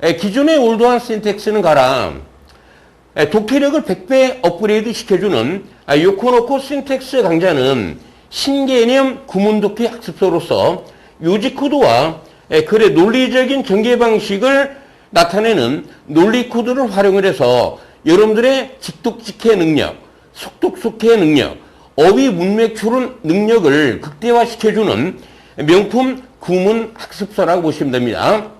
에, 기존의 올드한 신텍스는 가라. 에, 독해력을 100배 업그레이드 시켜주는 아, 요코노코 신텍스 강좌는 신개념 구문독해 학습서로서 요지코드와 에, 글의 논리적인 전개 방식을 나타내는 논리 코드를 활용을 해서 여러분들의 직독직해 능력, 속독속해 능력, 어휘 문맥 추론 능력을 극대화시켜주는 명품 구문 학습서라고 보시면 됩니다.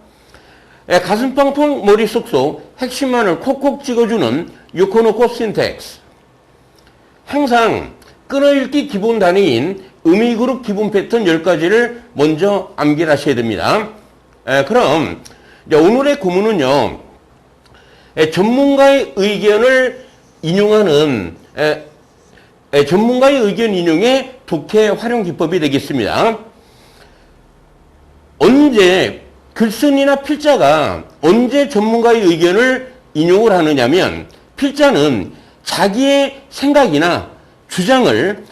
에, 가슴 펑펑 머릿속 속 핵심만을 콕콕 찍어주는 요코노코 신텍스. 항상 끊어읽기 기본 단위인 의미그룹 기본 패턴 10가지를 먼저 암기하셔야 됩니다. 에, 그럼 오늘의 구문은요. 에, 전문가의 의견을 인용하는 에, 에, 전문가의 의견 인용의 독해 활용 기법이 되겠습니다. 언제 글쓴이나 필자가 언제 전문가의 의견을 인용을 하느냐면 필자는 자기의 생각이나 주장을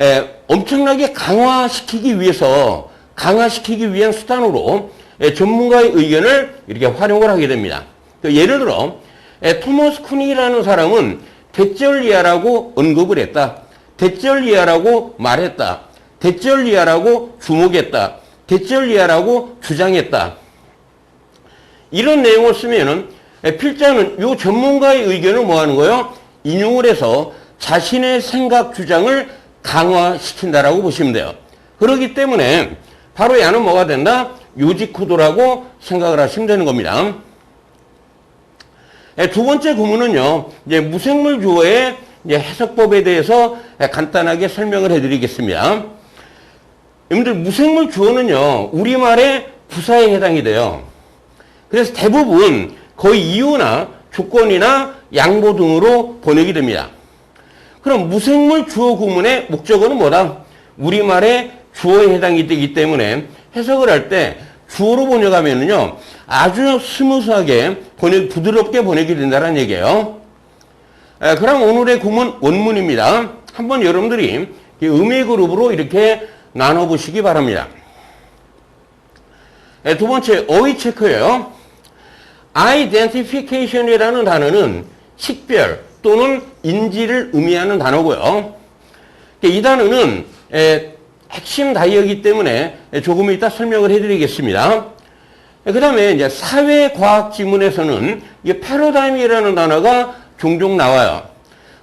에, 엄청나게 강화시키기 위해서 강화시키기 위한 수단으로 에, 전문가의 의견을 이렇게 활용을 하게 됩니다. 그 예를 들어 에, 토머스 쿠니라는 사람은 대절리아라고 언급을 했다. 대절리아라고 말했다. 대절리아라고 주목했다. 대절리아라고 주장했다. 이런 내용을 쓰면은 에, 필자는 요 전문가의 의견을 뭐 하는 거예요? 인용을 해서 자신의 생각 주장을 강화시킨다라고 보시면 돼요. 그렇기 때문에 바로 야는 뭐가 된다? 요지코드라고 생각을 하시면 되는 겁니다. 예, 두 번째 구문은요, 이제 무생물 주어의 이제 해석법에 대해서 예, 간단하게 설명을 해드리겠습니다. 여러분들 무생물 주어는요, 우리말의 부사에 해당이 돼요. 그래서 대부분 거의 이유나 조건이나 양보 등으로 번역이 됩니다. 그럼 무생물 주어 구문의 목적어는 뭐다? 우리말의 주어에 해당이 되기 때문에 해석을 할 때 주어로 번역하면은요, 아주 스무스하게 번역, 부드럽게 번역이 된다는 얘기예요. 에, 그럼 오늘의 구문 원문입니다. 한번 여러분들이 이 의미 그룹으로 이렇게 나눠보시기 바랍니다. 에, 두 번째, 어휘 체크예요. Identification이라는 단어는 식별 또는 인지를 의미하는 단어고요. 이 단어는 에, 핵심 다이어기 때문에 조금 이따 설명을 해드리겠습니다. 그 다음에 이제 사회과학 지문에서는 이 패러다임이라는 단어가 종종 나와요.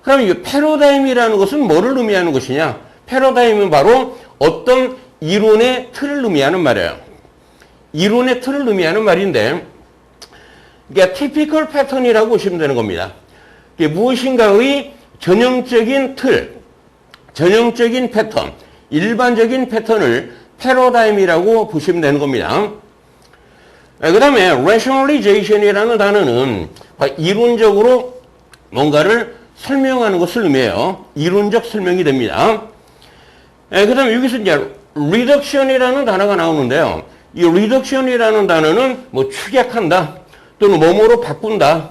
그럼 이 패러다임이라는 것은 뭐를 의미하는 것이냐? 패러다임은 바로 어떤 이론의 틀을 의미하는 말이에요. 이론의 틀을 의미하는 말인데, 이게 티피컬 패턴이라고 보시면 되는 겁니다. 이게 무엇인가의 전형적인 틀, 전형적인 패턴, 일반적인 패턴을 패러다임이라고 보시면 되는 겁니다. 그 다음에 rationalization이라는 단어는 이론적으로 뭔가를 설명하는 것을 의미해요. 이론적 설명이 됩니다. 그 다음에 여기서 이제 reduction이라는 단어가 나오는데요. 이 reduction이라는 단어는 뭐 축약한다 또는 뭐뭐로 바꾼다.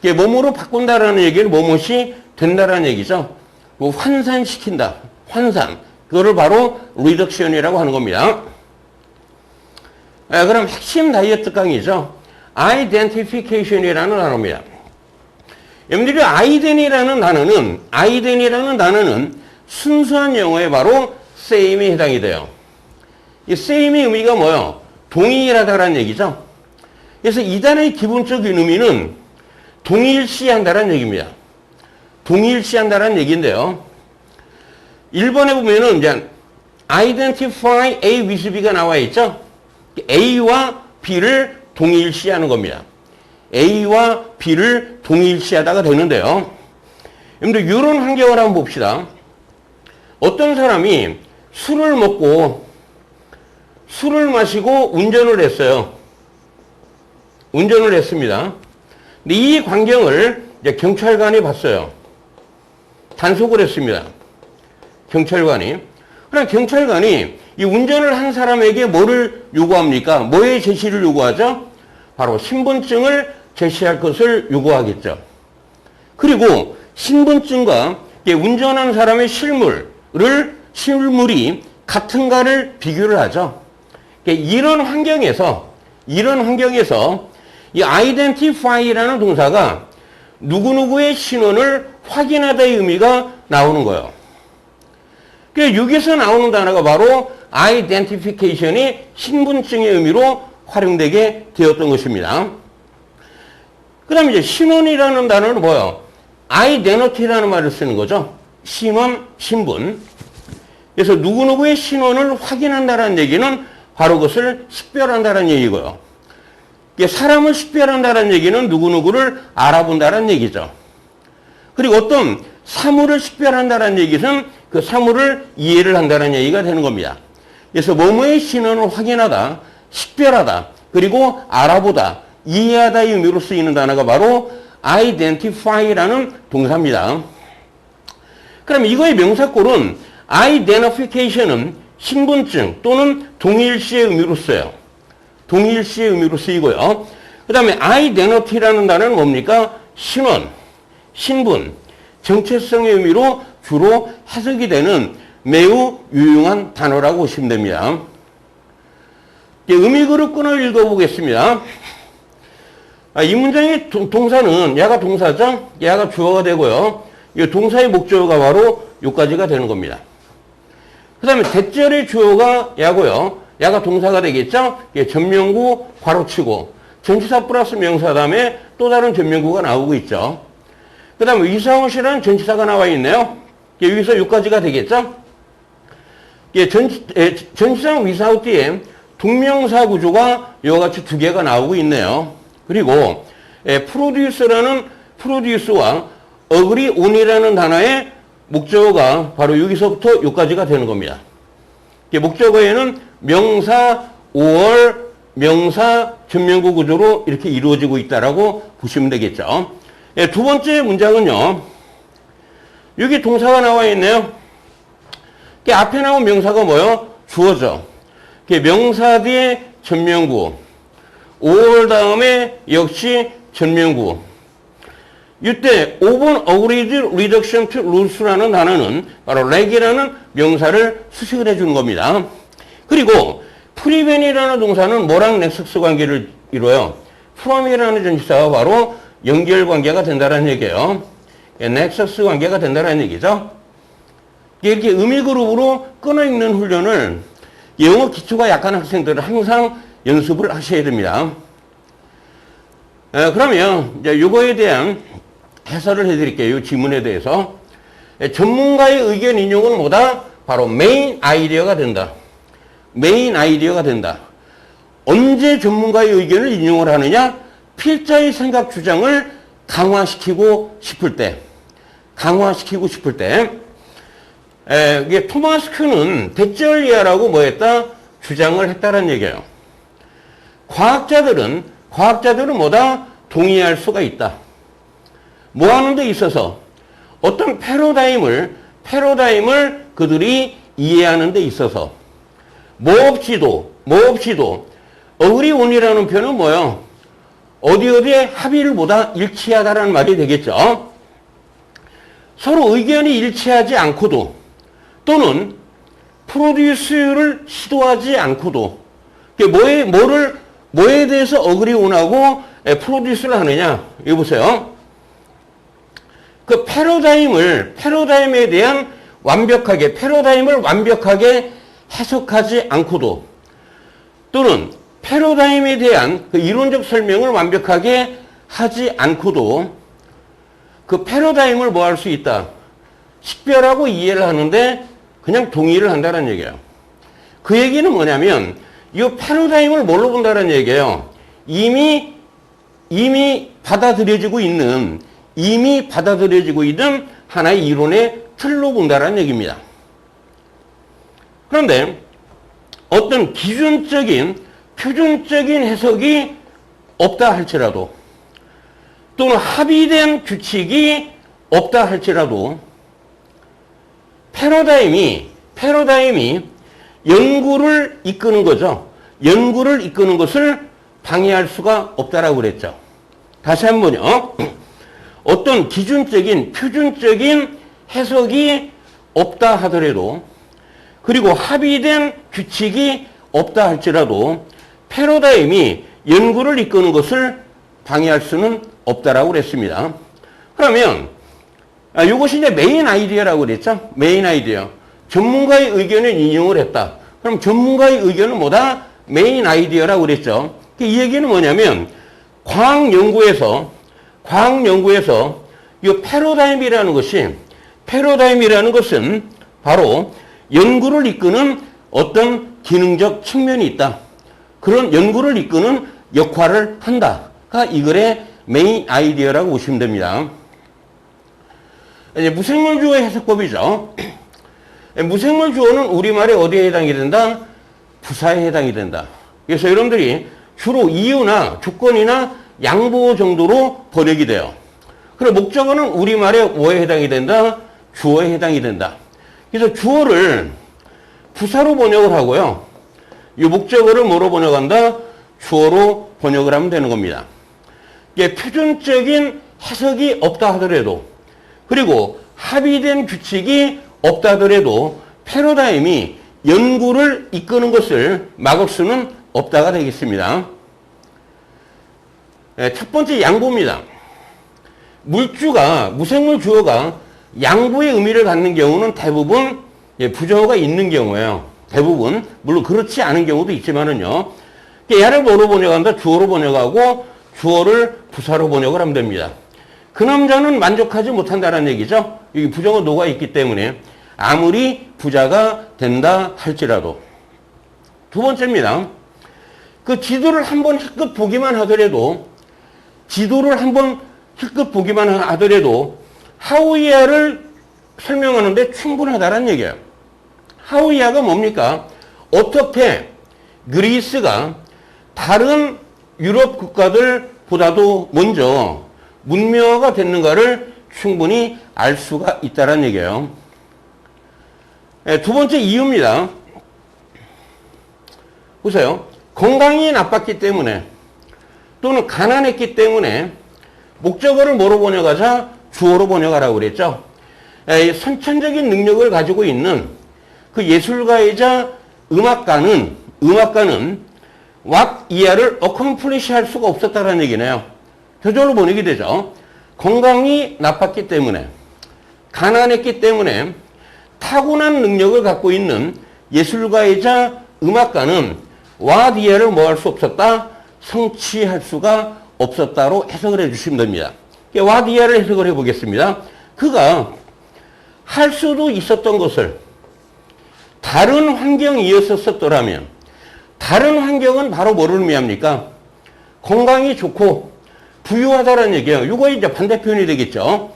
이게 뭐뭐로 바꾼다라는 얘기는 뭐뭇이 된다라는 얘기죠. 뭐 환산시킨다. 환산. 그거를 바로 reduction이라고 하는 겁니다. 아, 그럼 핵심 다이어트 강의죠. identification이라는 단어입니다. 여러분들이 아이덴이라는 단어는 아이덴이라는 단어는 순수한 영어에 바로 same에 해당이 돼요. 이 same의 의미가 뭐예요? 동일하다라는 얘기죠. 그래서 이 단어의 기본적인 의미는 동일시한다라는 얘기입니다. 동일시한다라는 얘기인데요. 1번에 보면은 이제 identify A with B가 나와 있죠. A와 B를 동일시하는 겁니다. A와 B를 동일시하다가 되는데요. 여러분들 이런 환경을 한번 봅시다. 어떤 사람이 술을 먹고 술을 마시고 운전을 했어요. 운전을 했습니다. 근데 이 광경을 이제 경찰관이 봤어요. 단속을 했습니다. 경찰관이. 그럼 경찰관이 이 운전을 한 사람에게 뭐를 요구합니까? 뭐의 제시를 요구하죠? 바로 신분증을 제시할 것을 요구하겠죠. 그리고 신분증과 운전한 사람의 실물을 실물이 같은가를 비교를 하죠. 이런 환경에서 이런 환경에서 이 identify라는 동사가 누구누구의 신원을 확인하다의 의미가 나오는 거예요. 그 여기서 나오는 단어가 바로 identification이 신분증의 의미로 활용되게 되었던 것입니다. 그 다음에 이제 신원이라는 단어는 뭐예요? identity라는 말을 쓰는 거죠. 신원, 신분. 그래서 누구누구의 신원을 확인한다는 얘기는 바로 그것을 식별한다는 얘기고요. 사람을 식별한다는 얘기는 누구누구를 알아본다는 얘기죠. 그리고 어떤 사물을 식별한다는 얘기는 그 사물을 이해를 한다는 얘기가 되는 겁니다. 그래서 뭐뭐의 신원을 확인하다, 식별하다, 그리고 알아보다, 이해하다의 의미로 쓰이는 단어가 바로 identify라는 동사입니다. 그럼 이거의 명사꼴은 identification은 신분증 또는 동일시의 의미로 써요. 동일시의 의미로 쓰이고요. 그 다음에 identity라는 단어는 뭡니까? 신원, 신분, 정체성의 의미로 주로 해석이 되는 매우 유용한 단어라고 보시면 됩니다. 의미 그룹권을 읽어보겠습니다. 아, 이 문장의 동사는 야가 동사죠? 야가 주어가 되고요. 이 동사의 목적어가 바로 요까지가 되는 겁니다. 그 다음에 대절의 주어가 야고요. 야가 동사가 되겠죠? 예, 전명구 괄호치고 전치사 플러스 명사 다음에 또 다른 전명구가 나오고 있죠. 그 다음에 위사원시라는 전치사가 나와 있네요. 예, 여기서 요까지가 되겠죠? 예, 전, 예, 전치사 위사후 뒤에 동명사 구조가 이와 같이 두 개가 나오고 있네요. 그리고 예, 프로듀스라는 프로듀스와 어그리 온이라는 단어의 목적어가 바로 여기서부터 여기까지가 되는 겁니다. 목적어에는 명사 5월 명사 전명구 구조로 이렇게 이루어지고 있다라고 보시면 되겠죠. 예, 두 번째 문장은요. 여기 동사가 나와 있네요. 앞에 나온 명사가 뭐요? 주어져. 명사 뒤에 전명구. 5월 다음에 역시 전명구. 이때 5번 어그리드 리덕션 투 루스라는 단어는 바로 렉이라는 명사를 수식을 해주는 겁니다. 그리고 프리벤이라는 동사는 뭐랑 넥서스 관계를 이루어요? 프롬이라는 전치사가 바로 연결 관계가 된다는 얘기예요. 넥서스 관계가 된다는 얘기죠. 이렇게 의미 그룹으로 끊어 읽는 훈련을 영어 기초가 약한 학생들은 항상 연습을 하셔야 됩니다. 그러면 이제 이거에 대한 해설을 해드릴게요. 지문에 대해서. 전문가의 의견 인용은 뭐다? 바로 메인 아이디어가 된다. 메인 아이디어가 된다. 언제 전문가의 의견을 인용을 하느냐? 필자의 생각 주장을 강화시키고 싶을 때. 강화시키고 싶을 때. 에, 이게 토마스 큐는 대절리아라고 뭐 했다? 주장을 했다는 얘기예요. 과학자들은, 과학자들은 뭐다? 동의할 수가 있다. 뭐 하는 데 있어서 어떤 패러다임을, 패러다임을 그들이 이해하는 데 있어서 뭐 없이도, 뭐 없이도 어그리온이라는 표현은 뭐예요? 어디 어디에 합의를 보다 일치하다라는 말이 되겠죠. 서로 의견이 일치하지 않고도 또는 프로듀스를 시도하지 않고도 뭐에, 뭐를, 뭐에 대해서 어그리온하고 프로듀스를 하느냐. 이거 보세요. 그 패러다임을, 패러다임에 대한 완벽하게, 패러다임을 완벽하게 해석하지 않고도 또는 패러다임에 대한 그 이론적 설명을 완벽하게 하지 않고도 그 패러다임을 뭐 할 수 있다. 식별하고 이해를 하는데 그냥 동의를 한다는 얘기예요. 그 얘기는 뭐냐면 이 패러다임을 뭘로 본다는 얘기예요. 이미 이미 받아들여지고 있는 이미 받아들여지고 있는 하나의 이론의 틀로 본다는 얘기입니다. 그런데 어떤 기준적인 표준적인 해석이 없다 할지라도 또는 합의된 규칙이 없다 할지라도 패러다임이 패러다임이 연구를 이끄는 거죠. 연구를 이끄는 것을 방해할 수가 없다라고 그랬죠. 다시 한 번요. 어떤 기준적인 표준적인 해석이 없다 하더라도 그리고 합의된 규칙이 없다 할지라도 패러다임이 연구를 이끄는 것을 방해할 수는 없다라고 그랬습니다. 그러면 아, 이것이 이제 메인 아이디어라고 그랬죠. 메인 아이디어. 전문가의 의견을 인용을 했다. 그럼 전문가의 의견은 뭐다? 메인 아이디어라고 그랬죠. 이 얘기는 뭐냐면 과학 연구에서 과학 연구에서 이 패러다임이라는 것이 패러다임이라는 것은 바로 연구를 이끄는 어떤 기능적 측면이 있다. 그런 연구를 이끄는 역할을 한다가 이 글의 메인 아이디어라고 보시면 됩니다. 이제 무생물 주어의 해석법이죠. 무생물 주어는 우리말에 어디에 해당이 된다? 부사에 해당이 된다. 그래서 여러분들이 주로 이유나 조건이나 양보 정도로 번역이 돼요. 그리고 목적어는 우리말에 뭐에 해당이 된다? 주어에 해당이 된다. 그래서 주어를 부사로 번역을 하고요. 이 목적어를 뭐로 번역한다? 주어로 번역을 하면 되는 겁니다. 이게 표준적인 해석이 없다 하더라도 그리고 합의된 규칙이 없다 하더라도 패러다임이 연구를 이끄는 것을 막을 수는 없다가 되겠습니다. 예, 첫 번째 양보입니다. 물주가 무생물 주어가 양보의 의미를 갖는 경우는 대부분 예, 부정어가 있는 경우예요. 대부분 물론 그렇지 않은 경우도 있지만은요. 얘를 뭐로 번역한다? 주어로 번역하고 주어를 부사로 번역을 하면 됩니다. 그 남자는 만족하지 못한다는 얘기죠. 여기 부정어 노가 있기 때문에 아무리 부자가 된다 할지라도 두 번째입니다. 그 지도를 한번 힐끗 보기만 하더라도 지도를 한번 힐끗 보기만 하더라도 하우이아를 설명하는데 충분하다는 얘기예요. 하우이아가 뭡니까? 어떻게 그리스가 다른 유럽 국가들보다도 먼저 문명화가 됐는가를 충분히 알 수가 있다는 얘기예요. 예, 두 번째 이유입니다. 보세요. 건강이 나빴기 때문에 또는 가난했기 때문에 목적어를 뭐로 번역하자? 주어로 번역하라고 그랬죠. 예, 선천적인 능력을 가지고 있는 그 예술가이자 음악가는 음악가는 what 이하를 accomplish 할 수가 없었다는 얘기네요. 저절로 번역이 되죠. 건강이 나빴기 때문에 가난했기 때문에 타고난 능력을 갖고 있는 예술가이자 음악가는 what 이하를 뭐 할 수 없었다? 성취할 수가 없었다로 해석을 해주시면 됩니다. What 이하를 해석을 해보겠습니다. 그가 할 수도 있었던 것을 다른 환경이었었더라면 다른 환경은 바로 뭐를 의미합니까? 건강이 좋고 부유하다는 얘기예요. 이거 이제 반대 표현이 되겠죠.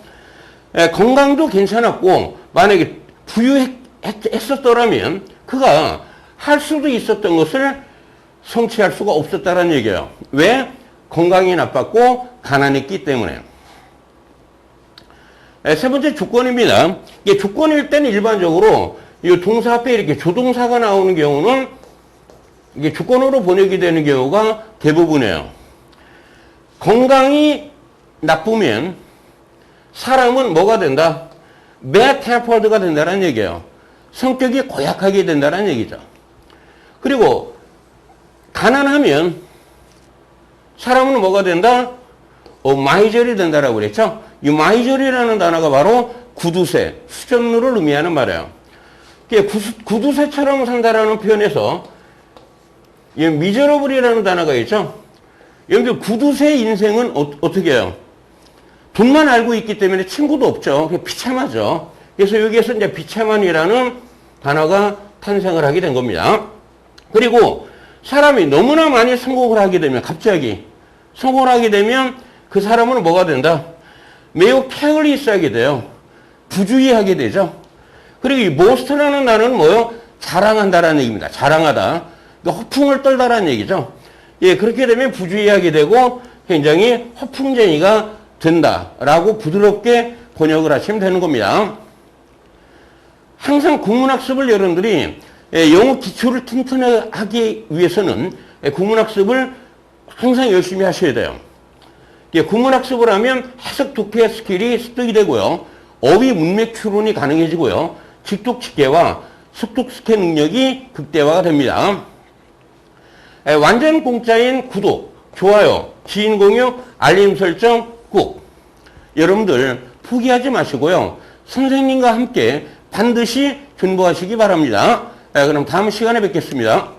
에, 건강도 괜찮았고 만약에 부유했었더라면 그가 할 수도 있었던 것을 성취할 수가 없었다는 얘기예요. 왜? 건강이 나빴고 가난했기 때문에. 에, 세 번째 조건입니다. 이게 조건일 때는 일반적으로 이 동사 앞에 이렇게 조동사가 나오는 경우는 이게 조건으로 번역이 되는 경우가 대부분이에요. 건강이 나쁘면 사람은 뭐가 된다? 매테퍼드가 된다는 얘기예요. 성격이 고약하게 된다는 얘기죠. 그리고 가난하면 사람은 뭐가 된다? 어, 마이절이 된다라고 그랬죠. 이 마이절이라는 단어가 바로 구두쇠, 수전루를 의미하는 말이에요. 구두쇠처럼 산다라는 표현에서 미저러블이라는 단어가 있죠. 여기 구두쇠 인생은 어, 떻게 해요? 돈만 알고 있기 때문에 친구도 없죠. 비참하죠. 그래서 여기에서 이제 비참한이라는 단어가 탄생을 하게 된 겁니다. 그리고 사람이 너무나 많이 성공을 하게 되면 갑자기 성공을 하게 되면 그 사람은 뭐가 된다? 매우 케어리스하게 돼요. 부주의하게 되죠. 그리고 이 모스트라는 단어는 뭐요? 자랑한다라는 얘기입니다. 자랑하다. 그러니까 허풍을 떨다라는 얘기죠. 예, 그렇게 되면 부주의하게 되고 굉장히 허풍쟁이가 된다라고 부드럽게 번역을 하시면 되는 겁니다. 항상 국문학습을 여러분들이 예, 영어 기초를 튼튼하기 위해서는 예, 국문학습을 항상 열심히 하셔야 돼요. 예, 국문학습을 하면 해석 독해 스킬이 습득이 되고요. 어휘 문맥 추론이 가능해지고요. 직독 직계와 속독 스캔 능력이 극대화가 됩니다. 완전 공짜인 구독, 좋아요, 지인 공유, 알림 설정 꾹. 여러분들 포기하지 마시고요. 선생님과 함께 반드시 준비하시기 바랍니다. 에, 그럼 다음 시간에 뵙겠습니다.